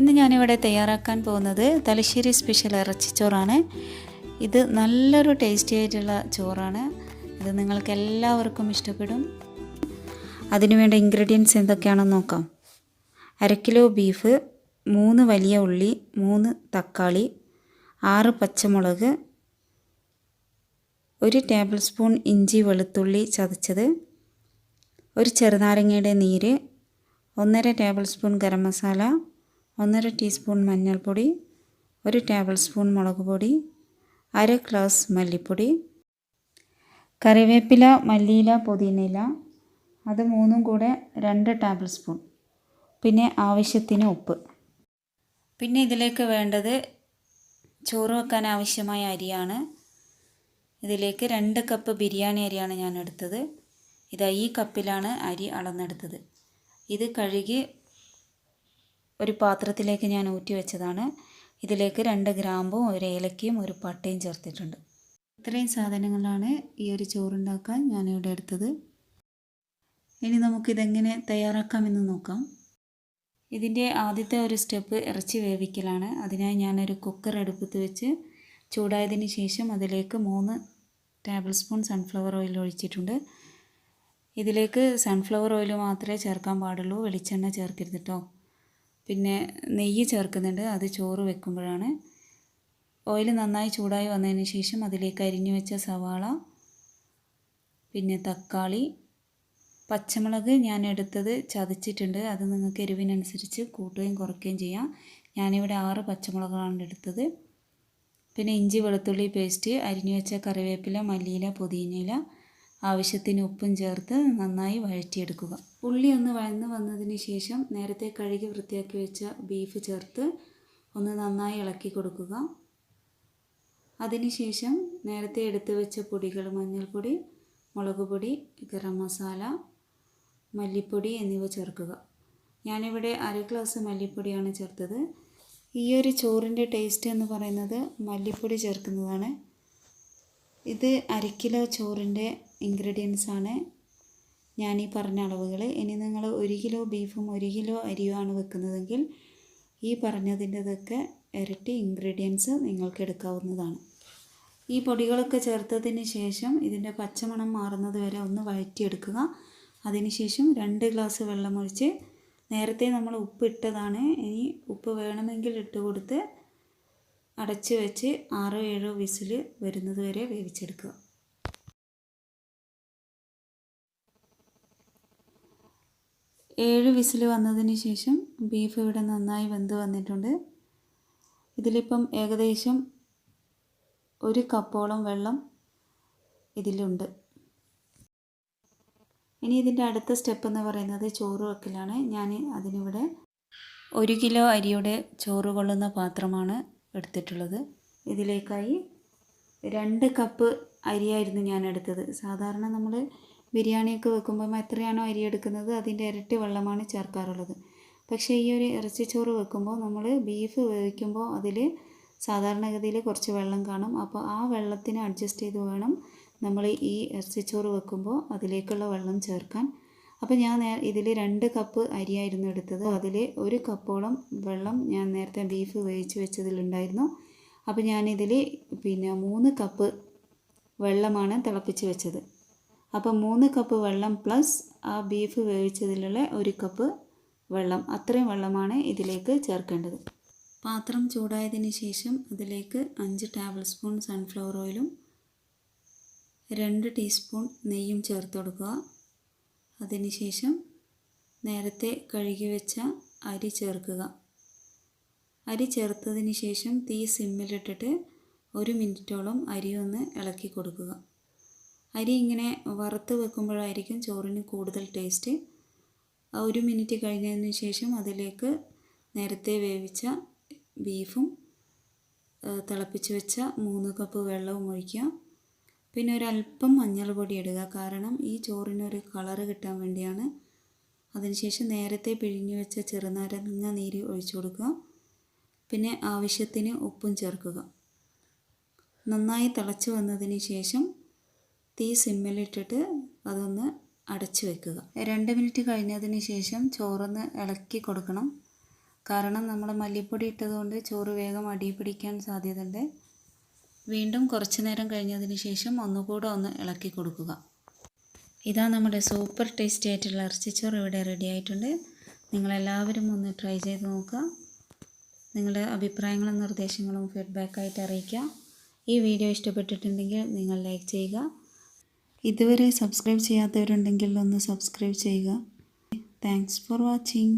ഇന്ന് ഞാനിവിടെ തയ്യാറാക്കാൻ പോകുന്നത് തലശ്ശേരി സ്പെഷ്യൽ ഇറച്ചിച്ചോറാണ് ഇത് നല്ലൊരു ടേസ്റ്റി ആയിട്ടുള്ള ചോറാണ്. ഇത് നിങ്ങൾക്ക് എല്ലാവർക്കും ഇഷ്ടപ്പെടും. അതിനുവേണ്ട ഇൻഗ്രീഡിയൻസ് എന്തൊക്കെയാണെന്ന് നോക്കാം. അര കിലോ ബീഫ് മൂന്ന് വലിയ ഉള്ളി മൂന്ന് തക്കാളി ആറ് പച്ചമുളക് ഒരു ടേബിൾ സ്പൂൺ ഇഞ്ചി വെളുത്തുള്ളി ചതച്ചത് ഒരു ചെറുനാരങ്ങയുടെ നീര് ഒന്നര ടേബിൾ സ്പൂൺ ഗരം മസാല ഒന്നര ടീസ്പൂൺ മഞ്ഞൾപ്പൊടി ഒരു ടേബിൾ സ്പൂൺ മുളക് പൊടി അര ഗ്ലാസ് മല്ലിപ്പൊടി കറിവേപ്പില മല്ലിയില പുതിനയില അത് മൂന്നും കൂടെ രണ്ട് ടേബിൾ സ്പൂൺ പിന്നെ ആവശ്യത്തിന് ഉപ്പ്. പിന്നെ ഇതിലേക്ക് വേണ്ടത് ചോറ് വെക്കാൻ ആവശ്യമായ അരിയാണ്. ഇതിലേക്ക് രണ്ട് കപ്പ് ബിരിയാണി അരിയാണ് ഞാൻ എടുത്തത്. ഇതാ ഈ കപ്പിലാണ് അരി അളന്നെടുത്തത്. ഇത് കഴുകി ഒരു പാത്രത്തിലേക്ക് ഞാൻ ഊറ്റി വെച്ചതാണ്. ഇതിലേക്ക് രണ്ട് ഗ്രാമ്പും ഒരു ഏലക്കയും ഒരു പട്ടയും ചേർത്തിട്ടുണ്ട്. ഇത്രയും സാധനങ്ങളാണ് ഈ ഒരു ചോറുണ്ടാക്കാൻ ഞാനിവിടെ എടുത്തത്. ഇനി നമുക്കിതെങ്ങനെ തയ്യാറാക്കാമെന്ന് നോക്കാം. ഇതിന്റെ ആദ്യത്തെ ഒരു സ്റ്റെപ്പ് ഇറച്ചി വേവിക്കലാണ്. അതിനായി ഞാനൊരു കുക്കർ അടുപ്പത്ത് വെച്ച് ചൂടായതിന് ശേഷം അതിലേക്ക് മൂന്ന് ടേബിൾ സ്പൂൺ സൺഫ്ലവർ ഓയിൽ ഒഴിച്ചിട്ടുണ്ട്. ഇതിലേക്ക് സൺഫ്ലവർ ഓയിൽ മാത്രമേ ചേർക്കാൻ പാടുള്ളൂ. വെളിച്ചെണ്ണ ചേർക്കരുത് കേട്ടോ. പിന്നെ നെയ്യ് ചേർക്കുന്നുണ്ട്. അത് ചോറ് വെക്കുമ്പോഴാണ്. ഓയിൽ നന്നായി ചൂടായി വന്നതിന് ശേഷം അതിലേക്ക് അരിഞ്ഞു വെച്ച സവാള പിന്നെ തക്കാളി പച്ചമുളക് ഞാൻ എടുത്തത് ചതച്ചിട്ടുണ്ട്. അത് നിങ്ങൾക്ക് എരിവിനനുസരിച്ച് കൂട്ടുകയും കുറയ്ക്കുകയും ചെയ്യാം. ഞാനിവിടെ ആറ് പച്ചമുളകാണ് എടുത്തത്. പിന്നെ ഇഞ്ചി വെളുത്തുള്ളി പേസ്റ്റ് അരിഞ്ഞു വെച്ച കറിവേപ്പില മല്ലിയില പുതിനയില ആവശ്യത്തിന് ഉപ്പും ചേർത്ത് നന്നായി വഴറ്റിയെടുക്കുക. ഉള്ളി ഒന്ന് വഴന്ന് വന്നതിന് ശേഷം നേരത്തെ കഴുകി വൃത്തിയാക്കി വെച്ച ബീഫ് ചേർത്ത് ഒന്ന് നന്നായി ഇളക്കി കൊടുക്കുക. അതിനുശേഷം നേരത്തെ എടുത്തു വെച്ച പൊടികൾ മഞ്ഞൾപ്പൊടി മുളക് പൊടി ഗരം മസാല മല്ലിപ്പൊടി എന്നിവ ചേർക്കുക. ഞാനിവിടെ അര ഗ്ലാസ് മല്ലിപ്പൊടിയാണ് ചേർത്തത്. ഈ ഒരു ചോറിന്റെ ടേസ്റ്റ് എന്ന് പറയുന്നത് മല്ലിപ്പൊടി ചേർക്കുന്നതാണ്. ഇത് അര കിലോ ചോറിന്റെ ഇൻഗ്രീഡിയൻസ് ആണ്. ഞാൻ ഈ പറഞ്ഞ അളവുകൾ ഇനി നിങ്ങൾ ഒരു കിലോ ബീഫും ഒരു കിലോ അരിയുമാണ് വെക്കുന്നതെങ്കിൽ ഈ പറഞ്ഞതിന്റെതൊക്കെ ഇരട്ടി ഇൻഗ്രീഡിയൻസ് നിങ്ങൾക്ക് എടുക്കാവുന്നതാണ്. ഈ പൊടികളൊക്കെ ചേർത്തതിന് ശേഷം ഇതിന്റെ പച്ചമണം മാറുന്നത് വരെ ഒന്ന് വഴറ്റിയെടുക്കുക. അതിനുശേഷം രണ്ട് ഗ്ലാസ് വെള്ളമൊഴിച്ച് നേരത്തെ നമ്മൾ ഉപ്പ് ഇട്ടതാണ്. ഇനി ഉപ്പ് വേണമെങ്കിൽ ഇട്ട് കൊടുത്ത് അടച്ച് വെച്ച് ആറോ ഏഴോ വിസിൽ വരുന്നത് വരെ വേവിച്ചെടുക്കുക. ഏഴ് വിസിൽ വന്നതിന് ശേഷം ബീഫ് ഇവിടെ നന്നായി വെന്ത് വന്നിട്ടുണ്ട്. ഇതിലിപ്പം ഏകദേശം ഒരു കപ്പോളം വെള്ളം ഇതിലുണ്ട്. ഇനി ഇതിന്റെ അടുത്ത സ്റ്റെപ്പ് എന്ന് പറയുന്നത് ചോറ് വെക്കലാണ്. ഞാൻ അതിനിവിടെ ഒരു കിലോ അരിയുടെ ചോറ് കൊള്ളുന്ന പാത്രമാണ് എടുത്തിട്ടുള്ളത്. ഇതിലേക്കായി രണ്ട് കപ്പ് അരിയായിരുന്നു ഞാൻ എടുത്തത്. സാധാരണ നമ്മൾ ബിരിയാണിയൊക്കെ വെക്കുമ്പോൾ എത്രയാണോ അരി എടുക്കുന്നത് അതിന്റെ ഇരട്ടി വെള്ളമാണ് ചേർക്കാറുള്ളത്. പക്ഷേ ഈ ഒരു ഇറച്ചിച്ചോറ് വെക്കുമ്പോൾ നമ്മൾ ബീഫ് വേവിക്കുമ്പോൾ അതിൽ സാധാരണഗതിയിൽ കുറച്ച് വെള്ളം കാണും. അപ്പോൾ ആ വെള്ളത്തിന് അഡ്ജസ്റ്റ് ചെയ്ത് വേണം നമ്മൾ ഈ ഇറച്ചിച്ചോറ് വെക്കുമ്പോൾ അതിലേക്കുള്ള വെള്ളം ചേർക്കാൻ. അപ്പോൾ ഞാൻ നേ ഇതിൽ രണ്ട് കപ്പ് അരിയായിരുന്നു എടുത്തത്. അതിൽ ഒരു കപ്പോളം വെള്ളം ഞാൻ നേരത്തെ ബീഫ് വേവിച്ച് വെച്ചതിലുണ്ടായിരുന്നു. അപ്പോൾ ഞാനിതിൽ പിന്നെ മൂന്ന് കപ്പ് വെള്ളമാണ് തിളപ്പിച്ച് വെച്ചത്. അപ്പോൾ മൂന്ന് കപ്പ് വെള്ളം പ്ലസ് ആ ബീഫ് വേവിച്ചതിലുള്ള ഒരു കപ്പ് വെള്ളം. അത്രയും വെള്ളമാണ് ഇതിലേക്ക് ചേർക്കേണ്ടത്. പാത്രം ചൂടായതിന് ശേഷം അതിലേക്ക് അഞ്ച് ടേബിൾ സ്പൂൺ സൺഫ്ലവർ ഓയിലും രണ്ട് ടീസ്പൂൺ നെയ്യും ചേർത്ത് കൊടുക്കുക. അതിനുശേഷം നേരത്തെ കഴുകി വെച്ച അരി ചേർക്കുക. അരി ചേർത്തതിന് ശേഷം തീ സിമ്മിലിട്ടിട്ട് ഒരു മിനിറ്റോളം അരി ഒന്ന് ഇളക്കി കൊടുക്കുക. അരി ഇങ്ങനെ വറുത്ത് വെക്കുമ്പോഴായിരിക്കും ചോറിന് കൂടുതൽ ടേസ്റ്റ്. ഒരു മിനിറ്റ് കഴിഞ്ഞതിന് ശേഷം അതിലേക്ക് നേരത്തെ വേവിച്ച ബീഫും തിളപ്പിച്ച് വെച്ച മൂന്ന് കപ്പ് വെള്ളവും ഒഴിക്കുക. പിന്നെ ഒരല്പം മഞ്ഞൾപ്പൊടി ഇടുക. കാരണം ഈ ചോറിനൊരു കളറ് കിട്ടാൻ വേണ്ടിയാണ്. അതിനുശേഷം നേരത്തെ പിഴിഞ്ഞു വെച്ച ചെറുനാരങ്ങ നീര് ഒഴിച്ചു കൊടുക്കുക. പിന്നെ ആവശ്യത്തിന് ഉപ്പും ചേർക്കുക. നന്നായി തിളച്ച് വന്നതിന് ശേഷം തീ സിമ്മിലിട്ടിട്ട് അതൊന്ന് അടച്ചു വെക്കുക. രണ്ട് മിനിറ്റ് കഴിഞ്ഞതിന് ശേഷം ചോറൊന്ന് ഇളക്കി കൊടുക്കണം. കാരണം നമ്മൾ മല്ലിപ്പൊടി ഇട്ടതുകൊണ്ട് ചോറ് വേഗം അടിപിടിക്കാൻ സാധ്യതയുണ്ട്. വീണ്ടും കുറച്ചു നേരം കഴിഞ്ഞതിന് ശേഷം ഒന്നുകൂടെ ഒന്ന് ഇളക്കി കൊടുക്കുക. ഇതാ നമ്മുടെ സൂപ്പർ ടേസ്റ്റി ആയിട്ടുള്ള ഇറച്ചിച്ചോറ് ഇവിടെ റെഡി ആയിട്ടുണ്ട്. നിങ്ങളെല്ലാവരും ഒന്ന് ട്രൈ ചെയ്ത് നോക്കുക. നിങ്ങളുടെ അഭിപ്രായങ്ങളും നിർദ്ദേശങ്ങളും ഫീഡ്ബാക്കായിട്ട് അറിയിക്കുക. ഈ വീഡിയോ ഇഷ്ടപ്പെട്ടിട്ടുണ്ടെങ്കിൽ നിങ്ങൾ ലൈക്ക് ചെയ്യുക. ഇതുവരെ സബ്സ്ക്രൈബ് ചെയ്യാത്തവരുണ്ടെങ്കിൽ ഒന്ന് സബ്സ്ക്രൈബ് ചെയ്യുക. Thanks for watching